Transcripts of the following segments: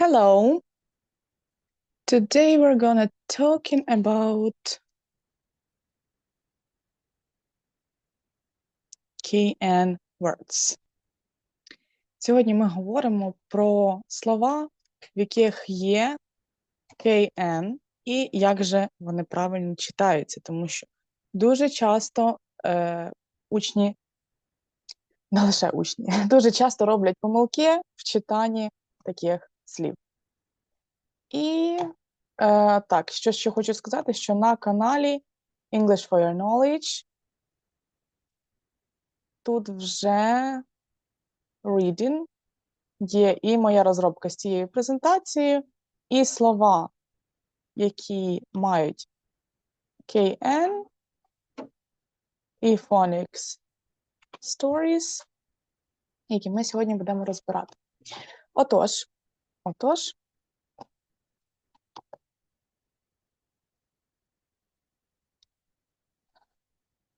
Hello. Today we're gonna talking about KN words. Сьогодні ми говоримо про слова, в яких є KN, і як же вони правильно читаються, тому що дуже часто е, учні, не лише учні, дуже часто роблять помилки в читанні таких слів. І е, так, що ще хочу сказати, що на каналі English for Your Knowledge тут вже reading є і моя розробка з цією презентацією, і слова, які мають KN і phonics stories, які ми сьогодні будемо розбирати. Отож, отож,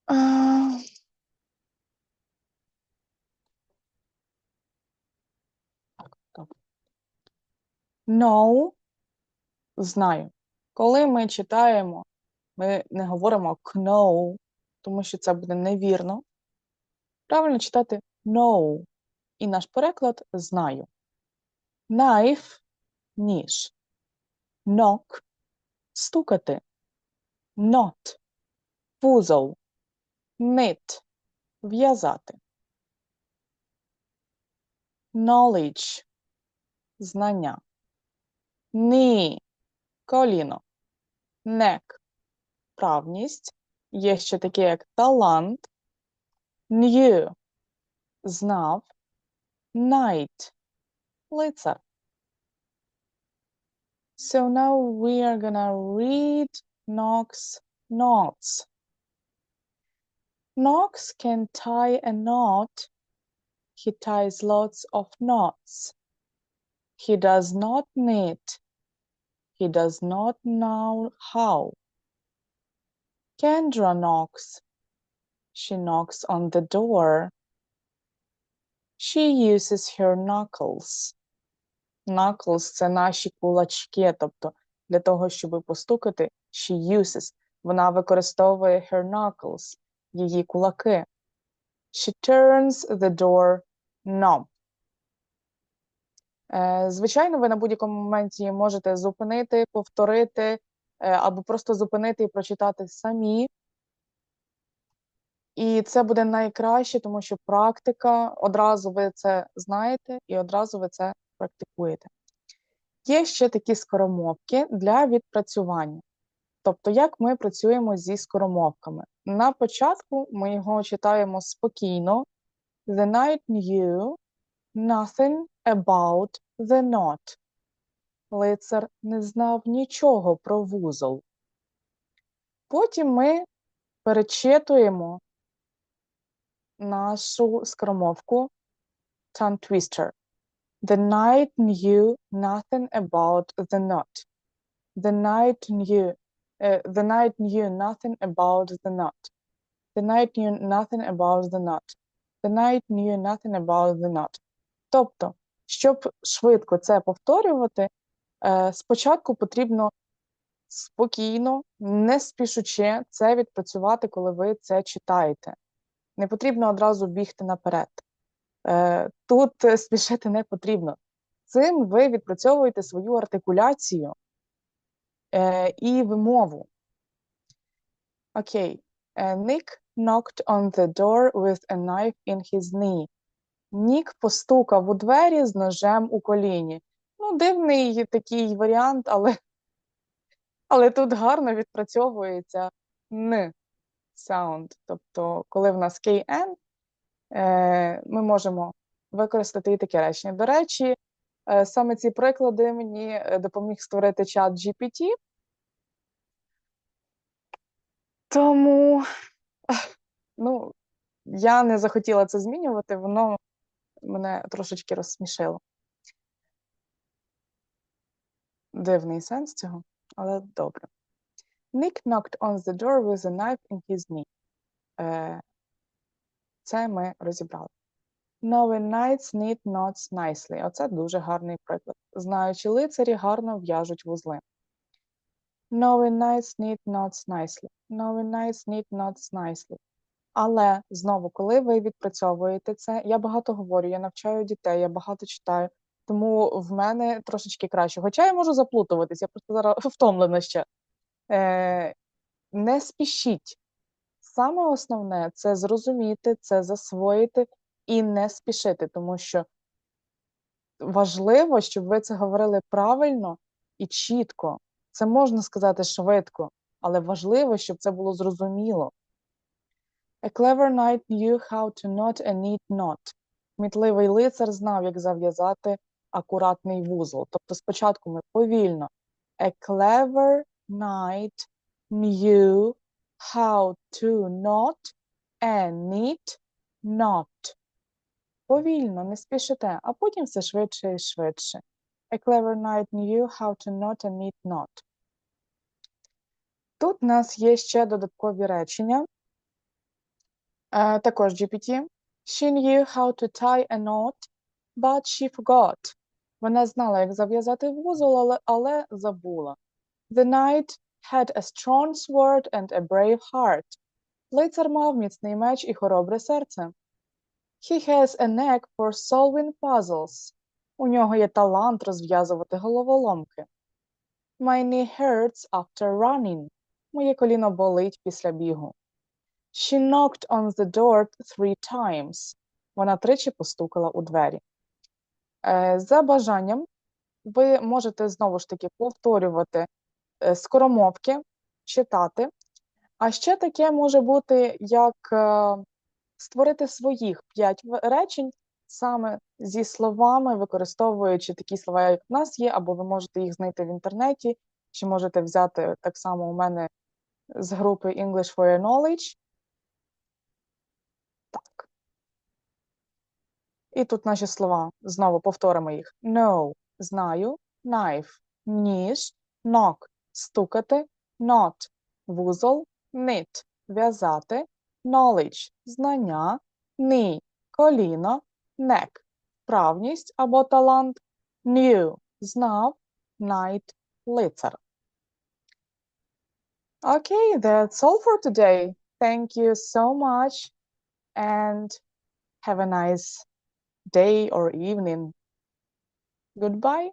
а, знаю. Коли ми читаємо, ми не говоримо know, тому що це буде невірно. Правильно читати know. І наш переклад знаю. Knife – ніж. Knock – стукати. Knot – вузол. Knit – в'язати. Knowledge – знання. Knee – коліно. Neck – правність. Є ще таке, як талант. Knew – знав. Knight – лицар. So now we are gonna read Knox knots. Knox can tie a knot. He ties lots of knots. He does not knit. He does not know how. Kendra knocks. She knocks on the door. She uses her knuckles. Knuckles – це наші кулачки, тобто для того, щоб постукати, she uses. Вона використовує her knuckles, її кулаки. She turns the door knob. Е, Звичайно, ви на будь-якому моменті можете зупинити, повторити, е, або просто зупинити і прочитати самі. І це буде найкраще, тому що практика, одразу ви це знаєте і одразу ви це практикуєте. Є ще такі скоромовки для відпрацювання. Тобто, як ми працюємо зі скоромовками. На початку ми його читаємо спокійно. The knight knew nothing about the knot. Лицар не знав нічого про вузол. Потім ми перечитуємо нашу скоромовку tongue twister. The knight knew nothing about the knot. The knight knew uh, the knight knew nothing about the knot. The knight knew nothing about the knot. The knight knew nothing about the knot. Тобто, щоб швидко це повторювати, е, спочатку потрібно спокійно, не спішучи це відпрацювати, коли ви це читаєте. Не потрібно одразу бігти наперед. Е, Тут спішити не потрібно. Цим ви відпрацьовуєте свою артикуляцію е, і вимову. Окей. Е, Nick knocked on the door with a knife in his knee. Нік постукав у двері з ножем у коліні. Ну, дивний такий варіант, але, але тут гарно відпрацьовується н sound. Тобто, коли в нас KN, е, ми можемо використати і таке речення. До речі, е, саме ці приклади мені допоміг створити чат GPT. Тому, ну, я не захотіла це змінювати, воно мене трошечки розсмішило. Дивний сенс цього, але добре. Nick knocked on the door with a knife in his knee. Е, Це ми розібрали. Knowing knights knit knots nicely. Оце дуже гарний приклад. Знаючи лицарі гарно в'яжуть вузли. Knowing knights knit knots nicely. Knowing knights knit knots nicely. Але знову, коли ви відпрацьовуєте це, я багато говорю, я навчаю дітей, я багато читаю, тому в мене трошечки краще. Хоча я можу заплутуватись, я просто зараз втомлена ще. Е, не спішіть. Саме основне це зрозуміти, це засвоїти і не спішити, тому що важливо, щоб ви це говорили правильно і чітко. Це можна сказати швидко, але важливо, щоб це було зрозуміло. A clever knight knew how to knot a neat knot. Кмітливий лицар знав, як зав'язати акуратний вузол. Тобто спочатку ми повільно. A clever knight knew how to knot a neat knot. Повільно, не спішите, а потім все швидше і швидше. A clever knight knew how to knot a neat knot. Тут у нас є ще додаткові речення. Е, також GPT. She knew how to tie a knot, but she forgot. Вона знала, як зав'язати вузол, але, але забула. The knight had a strong sword and a brave heart. Лицар мав міцний меч і хоробре серце. He has a knack for solving puzzles. У нього є талант розв'язувати головоломки. My knee hurts after running. Моє коліно болить після бігу. She knocked on the door three times. Вона тричі постукала у двері. Е, За бажанням, ви можете знову ж таки повторювати скоромовки, читати. А ще таке може бути, як е, створити своїх п'ять речень саме зі словами, використовуючи такі слова, як в нас є, або ви можете їх знайти в інтернеті, чи можете взяти так само у мене з групи English for Your Knowledge. Так. І тут наші слова. Знову повторимо їх. Know – знаю, knife – ніж, knock – стукати, knot – вузол, knit – в'язати, knowledge – знання, knee – коліно, neck – вправність або талант, knew – знав, knight – лицар. Okay, that's all for today. Thank you so much and have a nice day or evening. Goodbye.